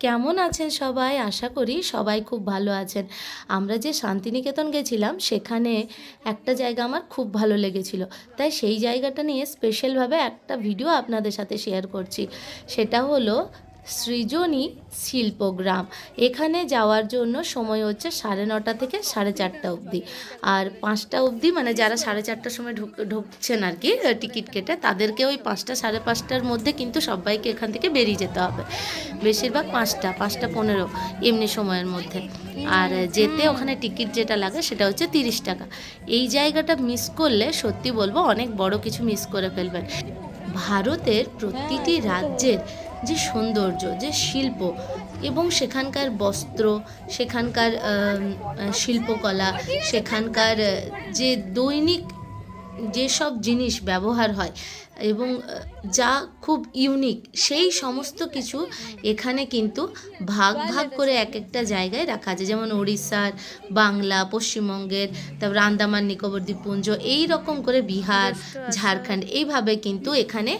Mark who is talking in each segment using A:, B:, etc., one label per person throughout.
A: কেমন আছেন সবাই? আশা করি সবাই খুব ভালো আছেন। আমরা যে শান্তিনিকেতন গেছিলাম, সেখানে একটা জায়গা আমার খুব ভালো লেগেছিল। তাই সেই জায়গাটা নিয়ে স্পেশালভাবে একটা ভিডিও আপনাদের সাথে শেয়ার করছি। সেটা হলো সৃজনী শিল্পগ্রাম। এখানে যাওয়ার জন্য সময় হচ্ছে সাড়ে নটা থেকে সাড়ে চারটা অবধি। আর পাঁচটা অবধি মানে যারা সাড়ে চারটার সময় ঢুক, ঢুকছেন আর কি টিকিট কেটে, তাদেরকে ওই পাঁচটা সাড়ে পাঁচটার মধ্যে কিন্তু সবাইকে এখান থেকে বেরিয়ে যেতে হবে। বেশিরভাগ পাঁচটা পাঁচটা পনেরো এমনি সময়ের মধ্যে। আর যেতে ওখানে টিকিট যেটা লাগে সেটা হচ্ছে তিরিশ টাকা। এই জায়গাটা মিস করলে সত্যি বলব অনেক বড় কিছু মিস করে ফেলবেন। ভারতের প্রতিটি রাজ্যের যে সৌন্দর্য, যে শিল্প এবং সেখানকার বস্ত্র, সেখানকার শিল্পকলা, সেখানকার যে দৈনিক যেসব জিনিস ব্যবহার হয় এবং যা খুব ইউনিক সেই সমস্ত কিছু এখানে কিন্তু ভাগ ভাগ করে এক একটা জায়গায় রাখা আছে। যেমন উড়িষ্যার বাংলা পশ্চিমবঙ্গের তারপর আন্দামান নিকোবর দ্বীপপুঞ্জ এই রকম করে বিহার ঝাড়খণ্ড এইভাবে কিন্তু এখানে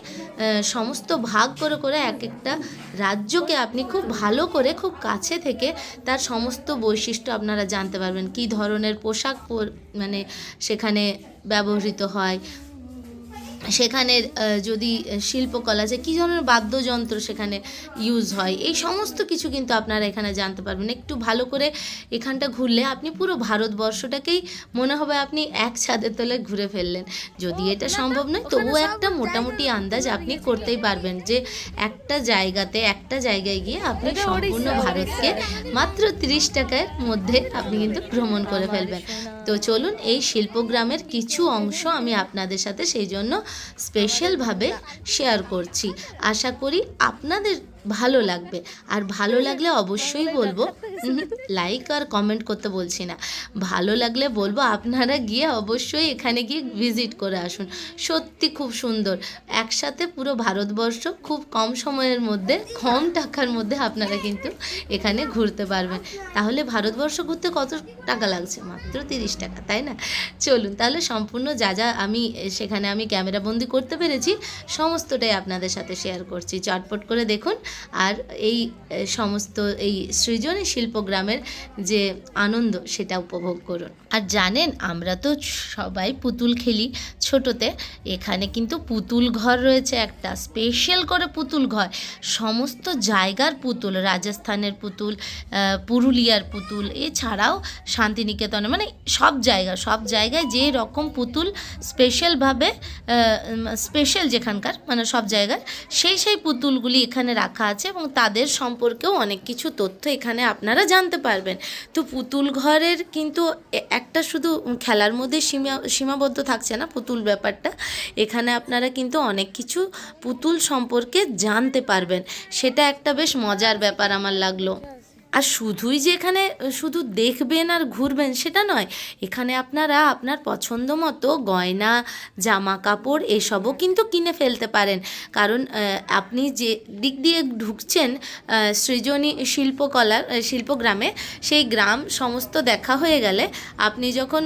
A: সমস্ত ভাগ করে করে এক একটা রাজ্যকে আপনি খুব ভালো করে খুব কাছে থেকে তার সমস্ত বৈশিষ্ট্য আপনারা জানতে পারবেন। কী ধরনের পোশাক মানে সেখানে ব্যবহৃত হয় সেখানের আহ, যদি শিল্পকলা যে কী ধরনের বাদ্যযন্ত্র সেখানে ইউজ হয় এই সমস্ত কিছু কিন্তু আপনারা এখানে জানতে পারবেন। একটু ভালো করে এখানটা ঘুরলে আপনি পুরো ভারতবর্ষটাকেই মনে হবে আপনি এক ছাদের তলে ঘুরে ফেললেন। যদি এটা সম্ভব নয় তবুও একটা মোটামুটি আন্দাজ আপনি করতেই পারবেন যে একটা জায়গাতে একটা জায়গায় গিয়ে আপনি সম্পূর্ণ ভারতকে মাত্র তিরিশ টাকার মধ্যে আপনি কিন্তু ভ্রমণ করে ফেলবেন। তো চলুন এই শিল্পগ্রামের কিছু অংশ আমি আপনাদের সাথে সেই জন্য স্পেশালভাবে শেয়ার করছি। আশা করি আপনাদের ভালো লাগবে। আর ভালো লাগলে অবশ্যই বলব লাইক আর কমেন্ট করতে বলছি না। ভালো লাগলে বলব আপনারা গিয়ে অবশ্যই এখানে গিয়ে ভিজিট করে আসুন। সত্যি খুব সুন্দর। একসাথে পুরো ভারতবর্ষ খুব কম সময়ের মধ্যে, কম টাকার মধ্যে আপনারা কিন্তু এখানে ঘুরতে পারবেন। তাহলে ভারতবর্ষ ঘুরতে কত টাকা লাগছে? মাত্র তিরিশ টাকা, তাই না? চলুন, তাহলে সম্পূর্ণ যা যা আমি, সেখানে আমি ক্যামেরাবন্দি করতে পেরেছি, সমস্তটাই আপনাদের সাথে শেয়ার করছি। চটপট করে দেখুন আর এই সমস্ত এই সৃজনী শিল্পগ্রামের যে আনন্দ সেটা উপভোগ করুন। আর জানেন, আমরা তো সবাই পুতুল খেলি ছোটোতে। এখানে কিন্তু পুতুল ঘর রয়েছে একটা স্পেশাল করে পুতুল ঘর। সমস্ত জায়গার পুতুল, রাজস্থানের পুতুল পুরুলিয়ার পুতুল, এছাড়াও শান্তিনিকেতনে মানে সব জায়গা, সব জায়গায় যে রকম পুতুল স্পেশালভাবে স্পেশাল যেখানকার মানে সব জায়গার সেই সেই পুতুলগুলি এখানে রাখা আছে এবং তাদের সম্পর্কেও অনেক কিছু তথ্য এখানে আপনারা জানতে পারবেন। তো পুতুল ঘরের কিন্তু একটা শুধু খেলার মধ্যে সীমা, সীমাবদ্ধ থাকছে না পুতুল ব্যাপারটা। এখানে আপনারা কিন্তু অনেক কিছু পুতুল সম্পর্কে জানতে পারবেন। সেটা একটা বেশ মজার ব্যাপার আমার লাগল। আর শুধুই যে এখানে শুধু দেখবেন আর ঘুরবেন সেটা নয়, এখানে আপনারা আপনার পছন্দ মতো গয়না, জামা কাপড় এসবও কিন্তু কিনে ফেলতে পারেন। কারণ আপনি যে দিক দিয়ে ঢুকছেন সৃজনী শিল্পকলার শিল্পগ্রামে, সেই গ্রাম সমস্ত দেখা হয়ে গেলে আপনি যখন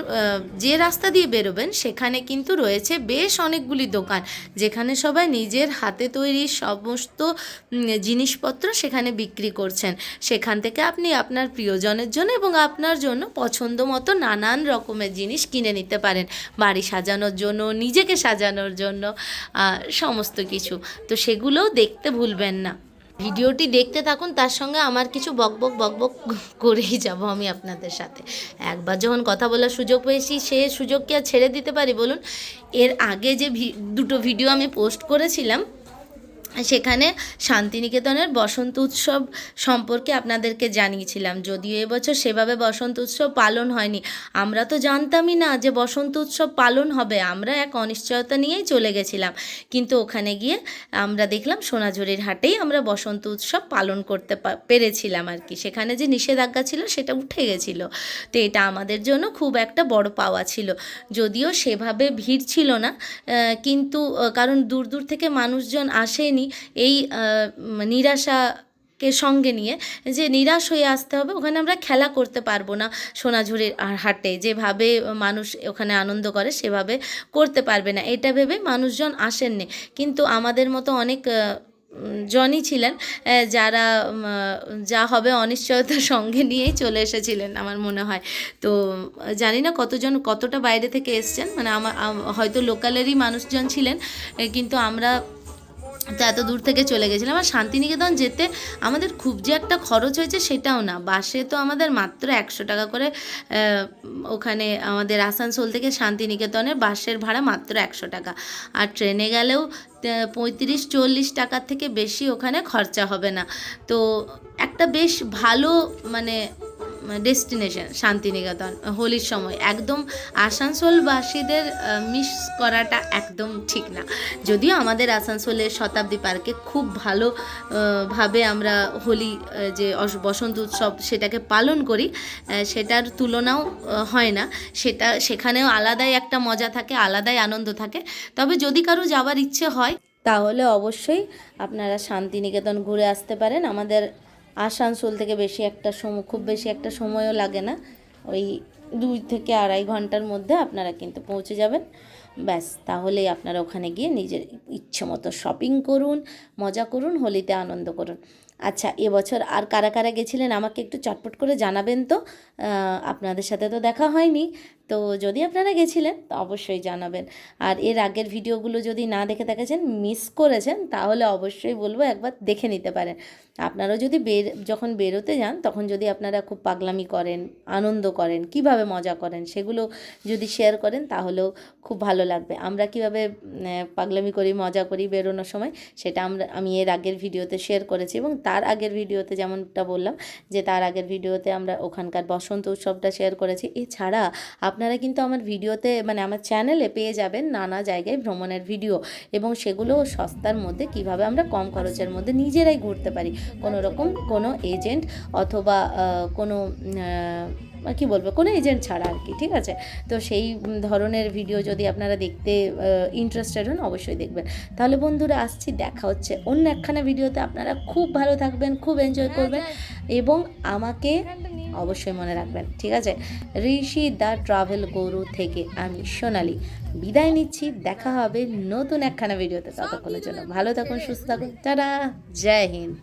A: যে রাস্তা দিয়ে বেরোবেন, সেখানে কিন্তু রয়েছে বেশ অনেকগুলি দোকান, যেখানে সবাই নিজের হাতে তৈরি সমস্ত জিনিসপত্র সেখানে বিক্রি করছেন। সেখান থেকে আপনি আপনার প্রিয়জনের জন্য এবং আপনার জন্য পছন্দ মতো নানান রকমের জিনিস কিনে নিতে পারেন। বাড়ি সাজানোর জন্য, নিজেকে সাজানোর জন্য সমস্ত কিছু। তো সেগুলোও দেখতে ভুলবেন না। ভিডিওটি দেখতে থাকুন, তার সঙ্গে আমার কিছু বকবক বকবক করেই যাব আমি আপনাদের সাথে। একবার যখন কথা বলার সুযোগ পেয়েছি, সে সুযোগ কি আর ছেড়ে দিতে পারি, বলুন। এর আগে যে দুটো ভিডিও আমি পোস্ট করেছিলাম সেখানে শান্তিনিকেতনের বসন্ত উৎসব সম্পর্কে আপনাদেরকে জানিয়েছিলাম। যদিও এবছর সেভাবে বসন্ত উৎসব পালন হয়নি। আমরা তো জানতামই না যে বসন্ত উৎসব পালন হবে। আমরা এক অনিশ্চয়তা নিয়েই চলে গেছিলাম। কিন্তু ওখানে গিয়ে আমরা দেখলাম সোনাঝুরির হাটেই আমরা বসন্ত উৎসব পালন করতে পেরেছিলাম আর কি। সেখানে যে নিষেধাজ্ঞা ছিল সেটা উঠে গেছিল। তো এটা আমাদের জন্য খুব একটা বড় পাওয়া ছিল। যদিও সেভাবে ভিড় ছিল না কিন্তু কারণ দূর দূর থেকে মানুষজন আসেনি। এই আহ, উম, নিরাশাকে সঙ্গে নিয়ে যে নিরাশ হয়ে আসতে হবে ওখানে আমরা খেলা করতে পারব না সোনাঝুরির হাটে। যেভাবে মানুষ ওখানে আনন্দ করে সেভাবে করতে পারবে না। এটা ভেবে মানুষজন আসেননি। কিন্তু আমাদের মতো অনেক জনই ছিলেন যারা যা হবে অনিশ্চয়তার সঙ্গে নিয়েই চলে এসেছিলেন আমার মনে হয়। তো জানি না কতজন কতটা বাইরে থেকে এসছেন মানে আমার হয়তো লোকালেরই মানুষজন ছিলেন কিন্তু আমরা তো এত দূর থেকে চলে গেছিলাম। আর শান্তিনিকেতন যেতে আমাদের খুব যে একটা খরচ হয়েছে সেটাও না। বাসে তো আমাদের মাত্র একশো টাকা করে ওখানে আমাদের আসানসোল থেকে শান্তিনিকেতনের বাসের ভাড়া মাত্র একশো টাকা। আর ট্রেনে গেলেও পঁয়ত্রিশ চল্লিশ টাকার থেকে বেশি ওখানে খরচা হবে না। তো একটা বেশ ভালো মানে ডেস্টিনেশন, শান্তিনিকেতন, হোলির সময়। একদম আসানসোলবাসীদের মিস করাটা একদম ঠিক না। যদিও আমাদের আসানসোলের শতাব্দী পার্কে খুব ভালো ভাবে আমরা হোলি যে বসন্ত উৎসব সেটাকে পালন করি সেটার তুলনাও হয় না। সেটা, সেখানেও আলাদাই একটা মজা থাকে, আলাদাই আনন্দ থাকে। তবে যদি কারও যাওয়ার ইচ্ছে হয়, তাহলে অবশ্যই আপনারা শান্তিনিকেতন ঘুরে আসতে পারেন। আমাদের আসানসোল থেকে বেশি একটা সময় খুব বেশি একটা সময়ও লাগে না। ওই দুই থেকে আড়াই ঘণ্টার মধ্যে আপনারা কিন্তু পৌঁছে যাবেন। ব্যাস, তাহলেই আপনারা ওখানে গিয়ে নিজের ইচ্ছে মতো শপিং করুন, মজা করুন, হোলিতে আনন্দ করুন। আচ্ছা এবছর আর কারা কারা গেছিলেন আমাকে একটু চটপট করে জানাবেন তো। আপনাদের সাথে তো দেখা হয়নি। তো যদি আপনারা গেছিলেন, তো অবশ্যই জানাবেন। আর এর আগের ভিডিওগুলো যদি না দেখে থাকেছেন মিস করেছেন, তাহলে অবশ্যই বলব একবার দেখে নিতে পারেন। আপনারাও যদি বের, যখন বেরোতে যান, তখন যদি আপনারা খুব পাগলামি করেন, আনন্দ করেন, কীভাবে মজা করেন, সেগুলো যদি শেয়ার করেন, তাহলেও খুব ভালো লাগবে। আমরা কীভাবে পাগলামি করি, মজা করি বেরোনোর সময়, সেটা আমরা, আমি এর আগের ভিডিওতে শেয়ার করেছি এবং তার আগের ভিডিওতে যেমনটা বললাম, যে তার আগের ভিডিওতে আমরা ওখানকার বসন্ত উৎসবটা শেয়ার করেছি। এছাড়া আপনারা কিন্তু আমার ভিডিওতে মানে আমার চ্যানেলে পেয়ে যাবেন নানা জায়গায় ভ্রমণের ভিডিও এবং সেগুলো সস্তার মধ্যে কীভাবে আমরা কম খরচের মধ্যে নিজেরাই ঘুরতে পারি। কোনো রকম কোনো এজেন্ট অথবা কোনো কি বলব কোনো এজেন্ট ছাড়া আর কি ঠিক আছে? তো সেই ধরনের ভিডিও যদি আপনারা দেখতে ইন্টারেস্টেড হন অবশ্যই দেখবেন। তাহলে বন্ধুরা আসছি। দেখা হচ্ছে অন্য একখানা ভিডিওতে আপনারা খুব ভালো থাকবেন খুব এনজয় করবেন এবং আমাকে অবশ্যই মনে রাখবেন। ঠিক আছে? ঋষি দ্য ট্রাভেল গরু থেকে আমি সোনালি বিদায় নিচ্ছি। দেখা হবে নতুন একখানা ভিডিওতে ততক্ষণের জন্য। ভালো থাকুন, সুস্থ থাকুন। তারা জয় হিন্দ!